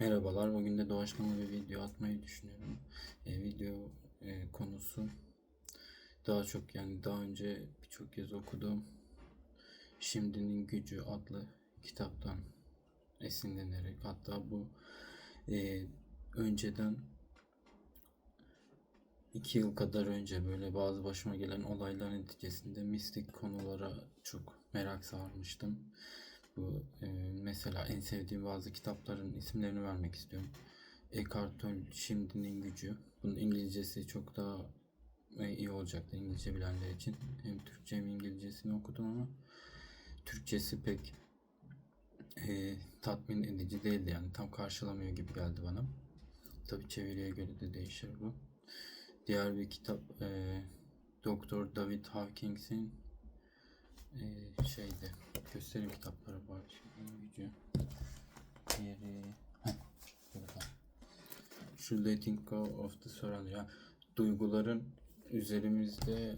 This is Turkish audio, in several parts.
Merhabalar, bugün de doğaçlama bir video atmayı düşünüyorum. E, video e, konusu daha çok yani daha önce birçok kez okuduğum Şimdinin Gücü adlı kitaptan esinlenerek hatta bu e, önceden iki yıl kadar önce böyle bazı başıma gelen olaylar neticesinde mistik konulara çok merak sarmıştım. Bu e, mesela en sevdiğim bazı kitapların isimlerini vermek istiyorum. Eckhart Tolle Şimdinin Gücü. Bunun İngilizcesi çok daha e, iyi olacaktı İngilizce bilenler için. Hem Türkçe hem İngilizcesini okudum ama Türkçesi pek e, tatmin edici değildi yani tam karşılamıyor gibi geldi bana. Tabi çeviriye göre de değişir bu. Diğer bir kitap e, Doktor David Hawkins'in e, şeyde göstereyim kitapları var. Şeyin gücü. Diğeri burada. Şu Letting Go of the Surrender. Yani duyguların üzerimizde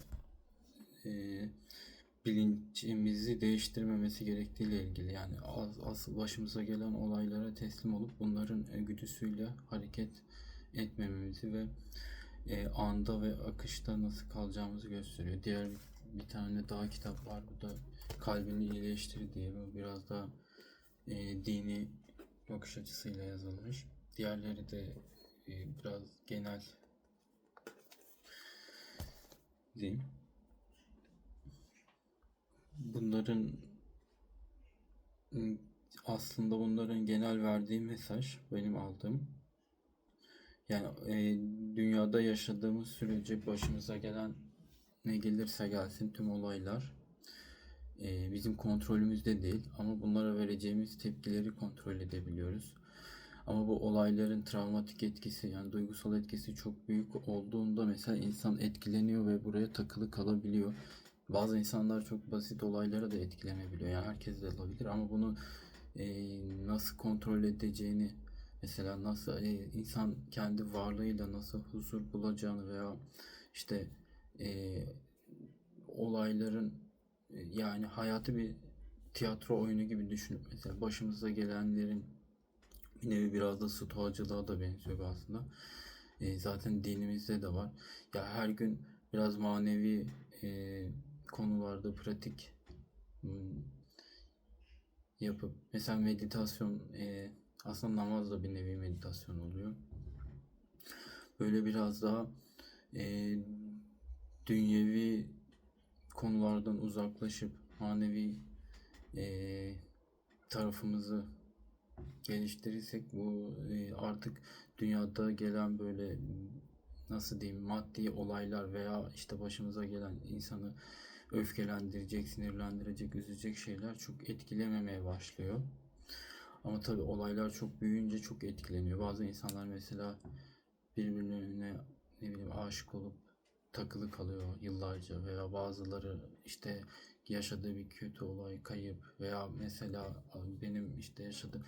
e, bilincimizi değiştirmemesi gerektiğiyle ilgili yani as- asıl başımıza gelen olaylara teslim olup bunların güdüsüyle hareket etmememizi ve e, anda ve akışta nasıl kalacağımızı gösteriyor. Diğer bir tane daha kitap var. Bu da Kalbini İyileştir diye. Bu biraz daha e, dini bakış açısıyla yazılmış. Diğerleri de e, biraz genel diyeyim. Bunların aslında bunların genel verdiği mesaj benim aldığım yani e, dünyada yaşadığımız sürece başımıza gelen ne gelirse gelsin tüm olaylar e, bizim kontrolümüzde değil ama bunlara vereceğimiz tepkileri kontrol edebiliyoruz. Ama bu olayların travmatik etkisi yani duygusal etkisi çok büyük olduğunda mesela insan etkileniyor ve buraya takılı kalabiliyor. Bazı insanlar çok basit olaylara da etkilenebiliyor. Yani herkes de olabilir ama bunu e, nasıl kontrol edeceğini mesela nasıl e, insan kendi varlığıyla nasıl huzur bulacağını veya işte e, olayların yani hayatı bir tiyatro oyunu gibi düşünüp mesela başımıza gelenlerin bir nevi biraz da stoacılığa da benziyor aslında. E, zaten dinimizde de var. Ya her gün biraz manevi e, konularda pratik hmm, yapıp mesela meditasyon e, aslında namaz da bir nevi meditasyon oluyor. Böyle biraz daha e, dünyevi konulardan uzaklaşıp manevi e, tarafımızı geliştirirsek bu e, artık dünyada gelen böyle nasıl diyeyim maddi olaylar veya işte başımıza gelen insanı öfkelendirecek, sinirlendirecek, üzecek şeyler çok etkilememeye başlıyor. Ama tabii olaylar çok büyüyünce çok etkileniyor. Bazı insanlar mesela birbirlerine ne bileyim aşık olup takılı kalıyor yıllarca veya bazıları işte yaşadığı bir kötü olay, kayıp veya mesela benim işte yaşadığım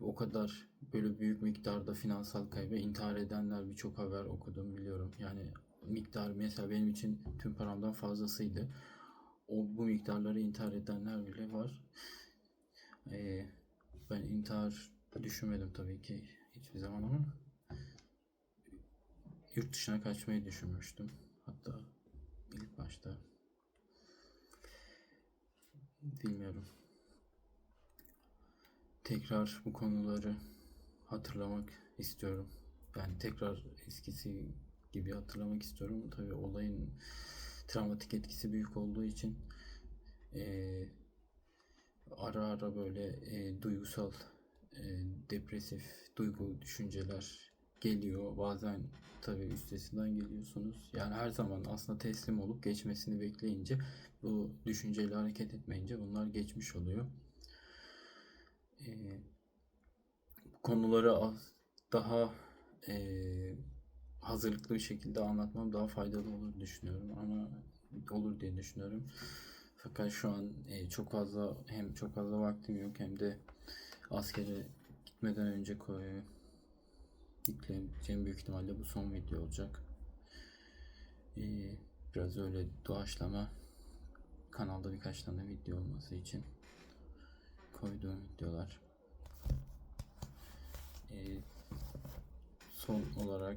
o kadar böyle büyük miktarda finansal kaybı intihar edenler birçok haber okudum biliyorum. Yani miktar mesela benim için tüm paramdan fazlasıydı. O bu miktarları intihar edenler bile var. Ee, ben intihar düşünmedim tabii ki hiçbir zaman ama yurt dışına kaçmayı düşünmüştüm. Hatta ilk başta bilmiyorum. Tekrar bu konuları hatırlamak istiyorum. Yani tekrar eskisi gibi hatırlamak istiyorum. Tabii olayın travmatik etkisi büyük olduğu için eee ara ara böyle e, duygusal e, depresif duygu düşünceler geliyor. Bazen tabii üstesinden geliyorsunuz. Yani her zaman aslında teslim olup geçmesini bekleyince bu düşünceyle hareket etmeyince bunlar geçmiş oluyor. E, bu konuları az, daha e, hazırlıklı bir şekilde anlatmam daha faydalı olur düşünüyorum ama olur diye düşünüyorum. Fakat şu an e, çok fazla hem çok fazla vaktim yok hem de askere gitmeden önce koy, yükleyeceğim büyük ihtimalle bu son video olacak. E, biraz öyle doğaçlama kanalda birkaç tane video olması için koyduğum videolar. E, e, son olarak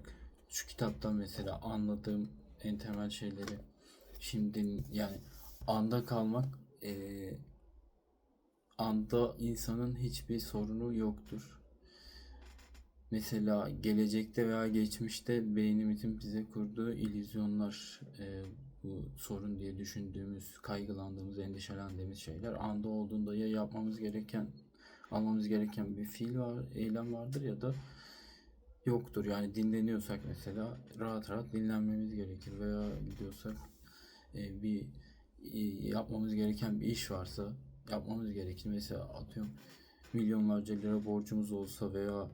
şu kitaptan mesela anladığım en temel şeyleri şimdi yani anda kalmak e, anda insanın hiçbir sorunu yoktur. Mesela gelecekte veya geçmişte beynimizin bize kurduğu illüzyonlar e, bu sorun diye düşündüğümüz, kaygılandığımız, endişelendiğimiz şeyler anda olduğunda ya yapmamız gereken, almamız gereken bir fiil var, eylem vardır ya da yoktur. Yani dinleniyorsak mesela rahat rahat dinlenmemiz gerekir veya gidiyorsak e, bir e, yapmamız gereken bir iş varsa yapmamız gerekir. Mesela atıyorum milyonlarca lira borcumuz olsa veya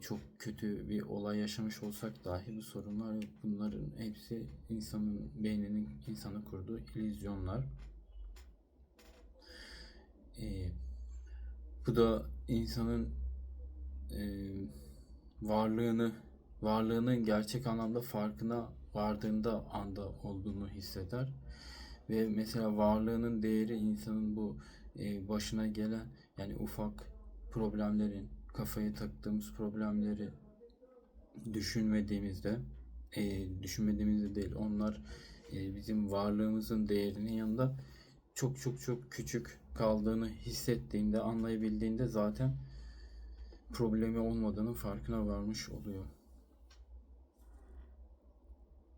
çok kötü bir olay yaşamış olsak dahi bu sorunlar yok. Bunların hepsi insanın beyninin insana kurduğu illüzyonlar. E, bu da insanın e, varlığını varlığının gerçek anlamda farkına vardığında anda olduğunu hisseder ve mesela varlığının değeri insanın bu e, başına gelen yani ufak problemlerin kafaya taktığımız problemleri düşünmediğimizde e, düşünmediğimizde değil onlar e, bizim varlığımızın değerinin yanında çok çok çok küçük kaldığını hissettiğinde anlayabildiğinde zaten problemi olmadığının farkına varmış oluyor.